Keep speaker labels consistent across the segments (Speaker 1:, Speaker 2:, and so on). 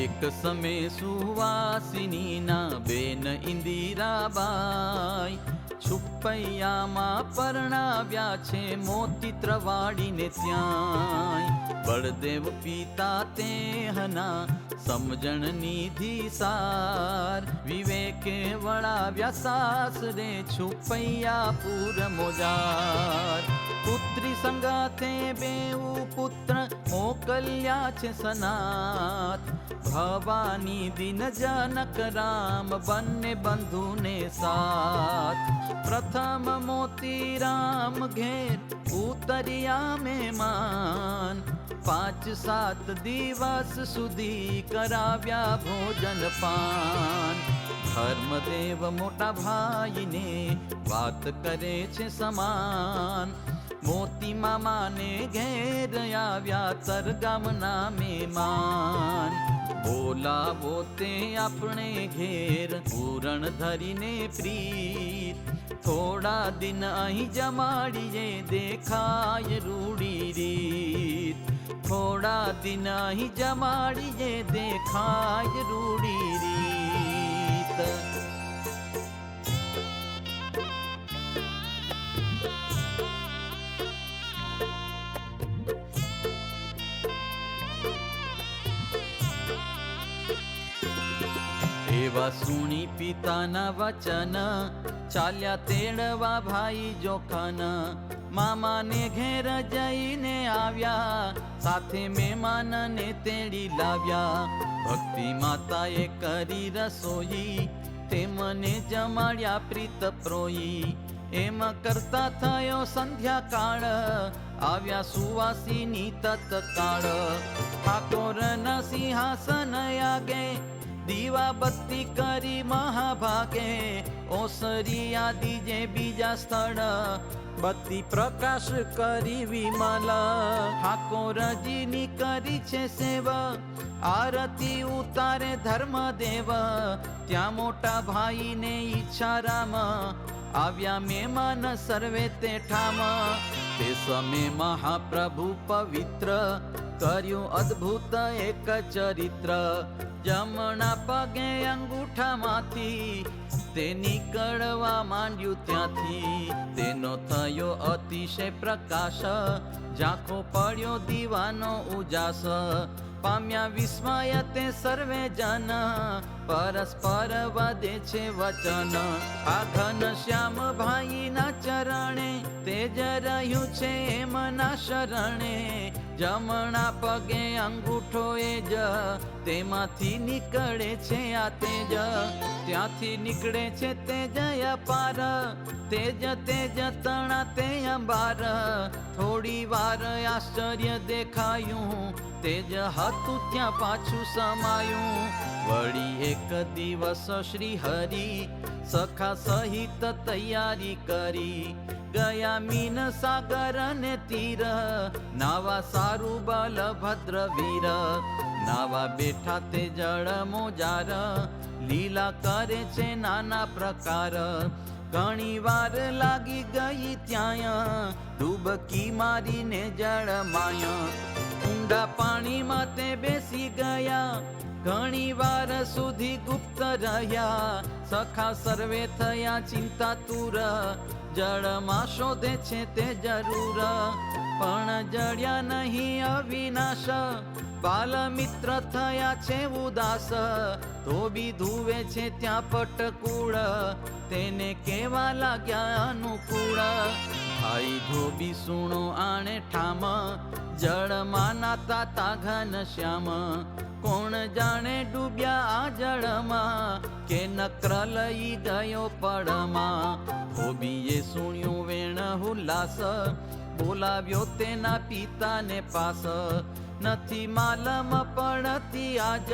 Speaker 1: એક સમે સુવાસિનીના બેન ઇન્દિરાબાઈ છુપૈયામાં પરણાવ્યા છે મોતી ત્રવાડીને ત્યાંય. બળદેવ પિતા તે હના સમજણ નિધિ સાર. વિવેકે વળાવ્યા સાસરે છુપૈયા પૂર મોજાર. પુત્રી સંગાથે પુત્ર મોકલ્યા છે સનાથ ભવાની દિન જનક રામ બંને બંધુને સાથ પ્રથમ મોતી રામ ઘેર ઉતર્યા મહેમાન પાંચ સાત દિવસ સુધી કરાવ્યા ભોજન પાન ધર્મદેવ મોટા ભાઈને વાત કરે છે સમાન મોતી મામાને ઘેર આવ્યા તરગામના મહેમાન. બોલાવો તે આપણે ઘેર, પૂરણ ધરીને પ્રીત. થોડા દિન અહીં જમાડીએ, દેખાય રૂડી રીત. થોડા દિન અહીં જમાડીએ, દેખાય રૂડી રીત. એવા સુણી પિતાના વચન ચાલ્યા તેડવા ભાઈ જોખન મામાને ઘેર જઈને આવ્યા સાથે મહેમાનને તેડી લાવ્યા ભક્તિ માતાએ કરી રસોઈ તે મને જમાડ્યા પ્રીત પ્રોઈ એમ કરતા થયો સંધ્યાકાળ આવ્યા સુવાસીની તત્કાળ ઠાકોરના સિંહાસન આગે દીવા બત્તી કરી મહાભાગે ઓસરી આદિ જે બીજા સ્થળ, બત્તી પ્રકાશ કરી વિમલ. ઠાકોરજીની કરી છે સેવ, આરતી ઉતારે ધર્મદેવ. ત્યાં મોટા ભાઈને ઈચ્છા રામ, આવ્યા મેમાન સર્વે તે ઠામ. તે સમય મહાપ્રભુ પવિત્ર કર્યું અદ્ભુત એક ચરિત્ર. જમણા પગે અંગૂઠામાંથી તે નીકળવા માંડ્યું ત્યાંથી. તેનો થયો અતિશય પ્રકાશ. ઝાંખો પડ્યો દીવાનો ઉજાસ. પામ્યા વિસ્મય તે સર્વે જન. પરસ્પર વધે છે વચન. આ ઘન શ્યામ ભાઈના ચરણે તેજ રહ્યું છે એમના શરણે. જમણા પગે અંગૂઠો એ જ તેમાંથી નીકળે છે આ તેજ. ત્યાંથી નીકળે છે તેજ અપાર. તેજ તેજ તણા તે અંબાર. થોડી વાર આશ્ચર્ય દેખાયું. તેજ હતું ત્યાં પાછું સમાયું. વળી એક દિવસ શ્રી હરિ સખા સહિત તૈયારી કરી. ગયા મીન સાગર ને તીર, નાવા સારું બલભદ્ર વીર. નાવા બેઠા તે જળ મોજાર, લીલા કરે છે નાના પ્રકાર. ઘણી વાર લાગી ગઈ ત્યાં ડૂબકી મારીને જળ માયા. ઊંડા પાણીમાં તે બેસી ગયા. ઘણી વાર સુધી ગુપ્ત રહ્યા. સખા સર્વે થયા, ચિંતા તુર જળમાં શોધે છે તે જરૂર. પણ જડ્યા નહીં અવિનાશ. બાલ મિત્ર થયા છે ઉદાસ. ધોબી ધુવે છે ત્યાં પટકુળ. તેને કેવા લાગ્યા અનુકૂળ. ભાઈ ધોબી, સુણો આણે ઠામ. જળમાં નાતા તા ઘન શ્યામ. કોણ જાણે ડૂબ્યા આ જળમાં? કે નક્ર લઈ ગયો પડમાં. હોબીએ સુણ્યું વેણ હુલ્લાસ. બોલાવ્યો તેના પિતાને પાસ. નથી માલમ પડતી આજ.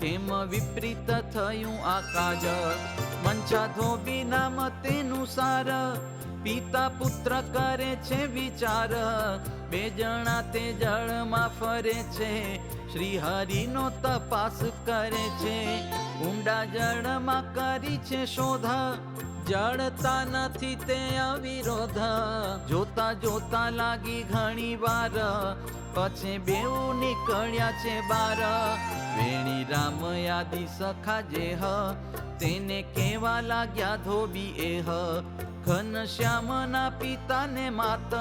Speaker 1: કેમ વિપરીત થયું આકાજ મંચા મંછા ધોબી નામ તેનું સાર. પિતા પુત્ર કરે છે વિચાર. બે જણા તે જળમાં ફરે છે. શ્રી હરિનો તપાસ કરે છે. ઊંડા જળમાં કરી છે શોધ. જળતા નથી તે અવિરોધ. જોતા જોતા લાગી ઘણી વાર. પછી બેઉ નીકળ્યા છે બાર. વેણી રામ યાદી સખા જે હ. તેને કેવા લાગ્યા ધોબી એ હ. ઘનશ્યામના પિતાને માત,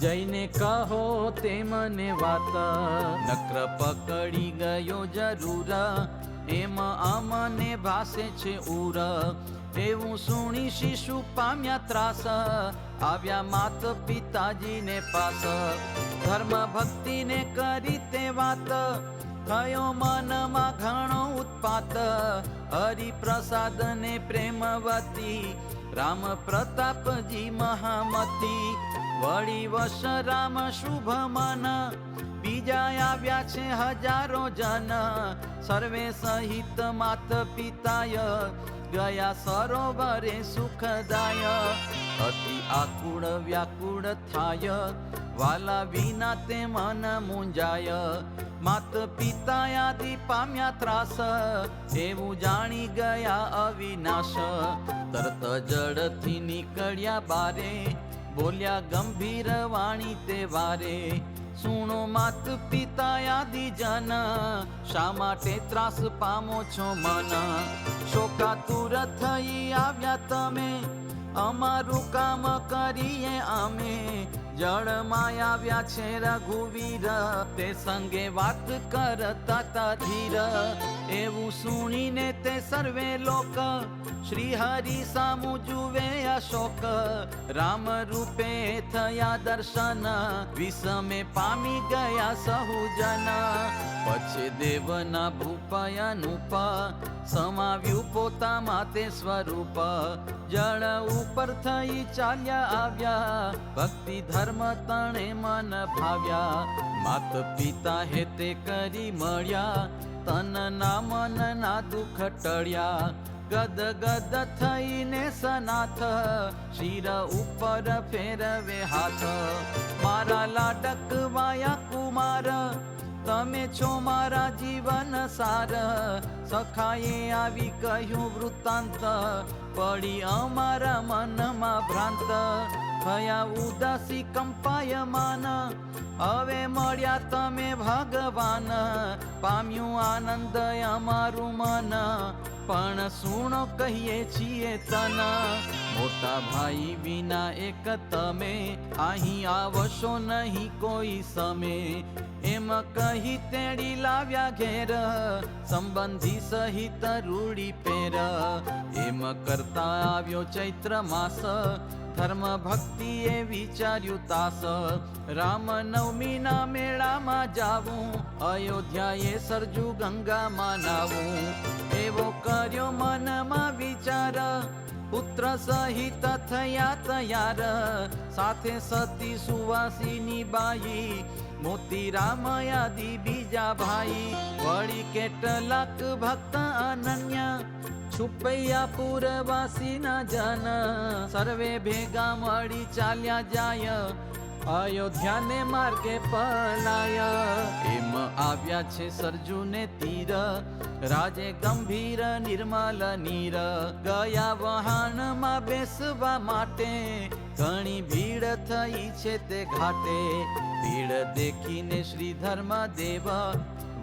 Speaker 1: જઈને કહો તે મને વાત. નક્ર પકડી ગયો જરૂર, એમ અમને ભાસે છે ઉર એવું સુણી શિશુ પામ્યા ત્રાસ, આવ્યા માત પિતાજીને પાસ. ધર્મ ભક્તિને કરી તે વાત, થયો મનમાં ઘણો ઉત્પાત. હરિપ્રસાદ ને પ્રેમવતી રામ પ્રતાપજી મહામતી. વળી વશ રામ શુભ મન બીજા આવ્યા છે હજારો જન. સર્વે સહિત માત પિતાય. ગયા સરોવરે સુખદાય. અતિ આકુળ વ્યાકુળ થાય. વાલા વિના તે મન મુંજાય. માત પિતા યાદી પામ્યા ત્રાસ. એવું જાણી ગયા અવિનાશ. તરત જડથી નીકળ્યા બારે. બોલ્યા, ગંભીર વાણી તે વારે સુણો માત પિતા યાદી જન. શા માટે ત્રાસ પામો છો મન? શોકાતુર થઈ આવ્યા તમે. અમારું કામ કરીએ અમે. જળમાં આવ્યા છે રઘુવીર. તે સંગે વાત કરતા તા ધીર. એવું સુણીને તે સર્વે લોક શ્રી હરિ સામુ જુએ અશોક રામ રૂપે થયા દર્શન વિષમે પામી ગયા સહુજન પછી દેવના ભૂપયાનુપ સમાવ્યું પોતા માતે સ્વરૂપ જળ ઉપર થઈ ચાલ્યા આવ્યા ભક્તિ ધર્મ તણે મન ભાવ્યા માત પિતા હે તે કરી મળ્યા તન ના મન ના દુઃખ ટળ્યા ગદ ગદ થઈને સનાથ, શિર ઉપર ફેરવે હાથ. મારા લાડક વાયા કુમાર, તમે છો મારા જીવન સાર. સખાએ આવી કહ્યું વૃત્તાંત, પડી અમારા મનમાં ભ્રાંત. થયા ઉદાસી કંપાય માન હવે મળ્યા તમે ભગવાન. પામ્યું આનંદ અમારું મન. પણ સુણો કહીએ છીએ તના. મોટા ભાઈ વિના એક તમે, અહીં આવશો નહીં કોઈ સમે. એમ કહી તેડી લાવ્યા ઘેર, સંબંધી સહિત રૂડી પેર એમ કરતા આવ્યો ચૈત્ર માસ ધર્મ ભક્તિએ વિચાર્યું તાસ. રામ નવમીના મેળામાં જાવું, અયોધ્યાએ સરજુ ગંગામાં નાવું. એવો કર્યો મનમાં વિચાર, પુત્ર સહિત થયા તૈયાર. સાથે સતી સુવાસીની બાઈ મોતી રામ યાદી બીજા ભાઈ વળી કેટલાક ભક્ત અનન્ય છુપૈયા પૂરવાસીના જન, સર્વે ભેગા મળી ચાલ્યા જાય, અયોધ્યાને માર્ગે પલાય. એમ આવ્યા છે સરજુને તીર, રાજે ગંભીર નિર્મલ નીર. ગયા વહાણમાં બેસવા માટે ઘણી ભીડ થઈ છે તે ઘાટે. ભીડ દેખીને શ્રી ધર્મ દેવ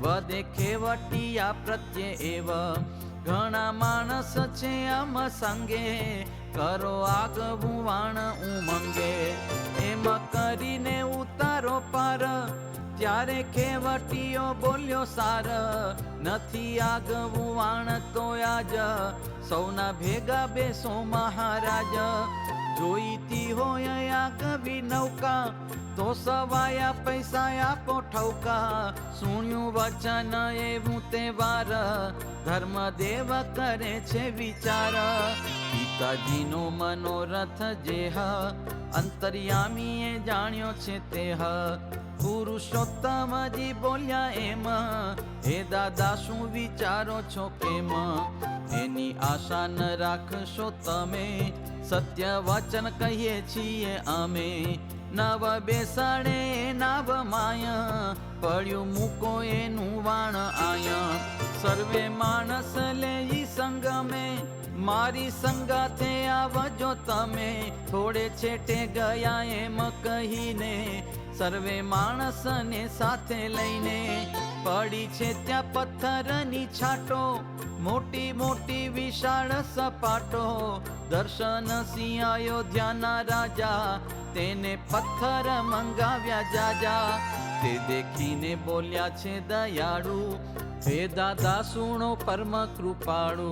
Speaker 1: વદે ખેવટિયા પ્રત્યે એવ. ઘણા માણસ છે આમ સંગે. કરો આગવું વાણ ઉમંગે. એમ કરીને ઉતારો પાર. ત્યારે ખેવટીયો બોલ્યો, સાર, નથી આગવું વાણ તો આજ. સૌના ભેગા બેસો મહારાજ. જોઈતી હોય આગવી નૌકા, તો સવાયા પૈસા આપો ઠૌકા. સુણ્યું વચન એવું તે વાર, ધર્મ દેવ કરે છે વિચાર. પિતાજીનો મનોરથ જે હ અંતર્યામીએ જાણ્યો છે તે હ પુરુષોત્તમજી બોલ્યા એમ, હે દાદા શું વિચારો છો કેમ? એની આશા ન રાખશો તમે સત્ય વચન કહીએ છીએ અમે. નવ બેસાડે, નવ માય. પડ્યું મૂકો એનું વાણ આય. સર્વે માણસ લે સંગમે. મારી સંગાથે આવજો તમે. થોડે છેટે ગયા એમ કહીને. સર્વે માણસને સાથે લઈને. પડી છે ત્યાં પથ્થરની છાટો. મોટી મોટી વિશાળ સપાટો. દર્શન સિંહ અયોધ્યાના રાજા, તેને પથ્થર મંગાવ્યા જાજા. તે દેખીને બોલ્યા છે, દયાળુ, હે દાદા, સુણો પરમ કૃપાળુ.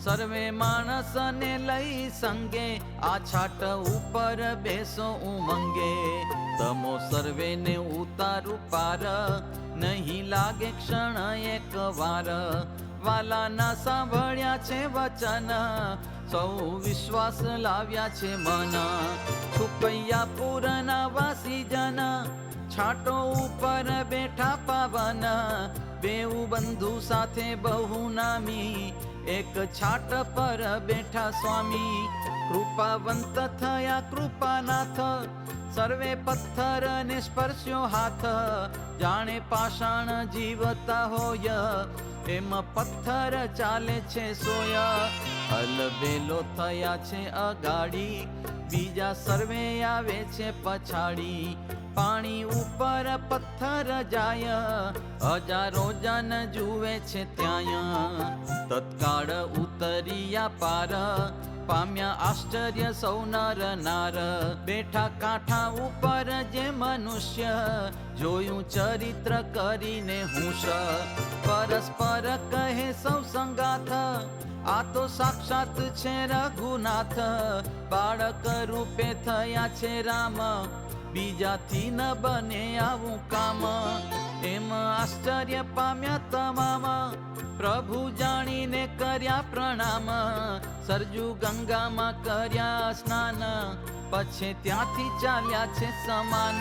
Speaker 1: સર્વે માણસને લઈ સંગે, આ છાટ ઉપર બેસો ઉમંગે. તમો સર્વેને ઉતારું પાર, નહીં લાગે ક્ષણ એક વાર. વાલાના સાંભળ્યા છે વચન સૌ વિશ્વાસ લાવ્યા છે મન. સુકૈયા પૂરના વાસી જન છાટો ઉપર બેઠા પાવન. બેઉ બંધુ સાથે બહુ નામી, એક છાટ પર બેઠા સ્વામી. કૃપાવંત થયા કૃપાનાથ, સર્વે પથ્થર ને સ્પર્શ્યો હાથ. જાણે પાષાણ જીવતા હોય, એમ પથ્થર ચાલે છે સોય. હલબેલો થયા છે અગાડી, બીજા સર્વે આવે છે પછાડી. પાણી ઉપર પથ્થર જાય, હજારો જન જુએ છે ત્યાં તત્કાળ ઉતરિયા પાર પામ્યા આશ્ચર્ય સૌ નર નાર. બેઠા કાંઠા ઉપર જે મનુષ્ય જોયું ચરિત્ર કરીને હુંશ. પરસ્પર કહે સૌ સંગાથ, આ તો સાક્ષાત છે રઘુનાથ. બાળક રૂપે થયા છે રામ, બીજાથી ન બને આવું કામ. એમ આશ્ચર્ય પામ્યા તમામ. પ્રભુ જાણીને કર્યા પ્રણામ. સરજુ ગંગામાં કર્યા સ્નાન. પછી ત્યાંથી ચાલ્યા છે સમાન.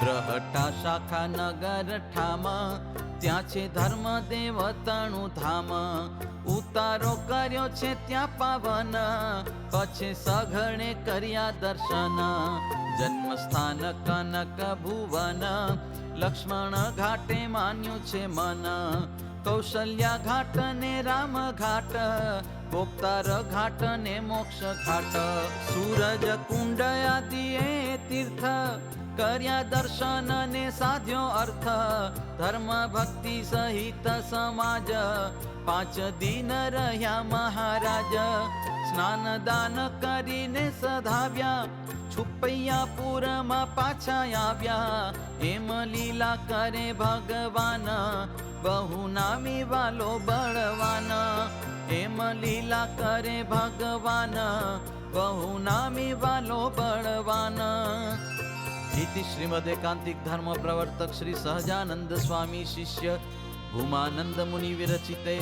Speaker 1: બ્રહટા શાખા નગર ઠામ ત્યાં છે ધર્મ દેવતાનું ધામ ઉતારો કર્યો છે ત્યાં પાવન. પછી સઘણે કર્યા દર્શન. જન્મ સ્થાન કનક ભુવન. લક્ષ્મણ ઘાટે માન્યું છે મન. કૌશલ્યા ઘાટ ને રામ ઘાટ. ગોપતાર ઘાટ ને મોક્ષ ઘાટ. સૂરજ કુંડ આદિ એ તીર્થ કર્યા દર્શન ને સાધ્યો અર્થ. ધર્મ ભક્તિ સહિત સમાજ પાંચ દિન રહ્યા મહારાજ, સ્નાન દાન કરીને સધાવ્યા. છુપૈયા પુરમાં પાછા આવ્યા. એમ લીલા કરે ભગવાન, બહુ નામી વાલો બળવાન. એમ લીલા કરે ભગવાન, બહુ નામી વાલો બળવાન. ઇતિ શ્રીમદ એકાંતિક ધર્મ પ્રવર્તક શ્રી સહજાનંદ સ્વામી શિષ્ય ભૂમાનંદ મુનિ વિરચિતે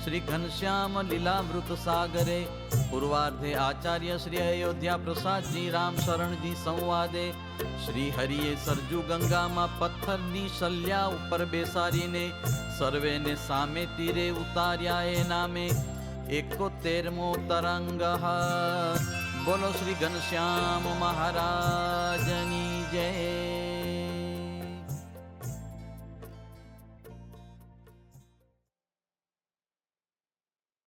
Speaker 1: શ્રી ઘનશ્યામ લીલામૃત સાગરે પૂર્વાર્ધે આચાર્ય શ્રી અયોધ્યા પ્રસાદજી રામ શરણજી સંવાદે શ્રી હરિએ સરજુ ગંગામાં પથ્થરની શલ્યા ઉપર બેસાડીને સર્વેને સામે તીરે ઉતાર્યા એ નામે એકોતેરમો તરંગ બોલો શ્રી ઘનશ્યામ મહારાજની જય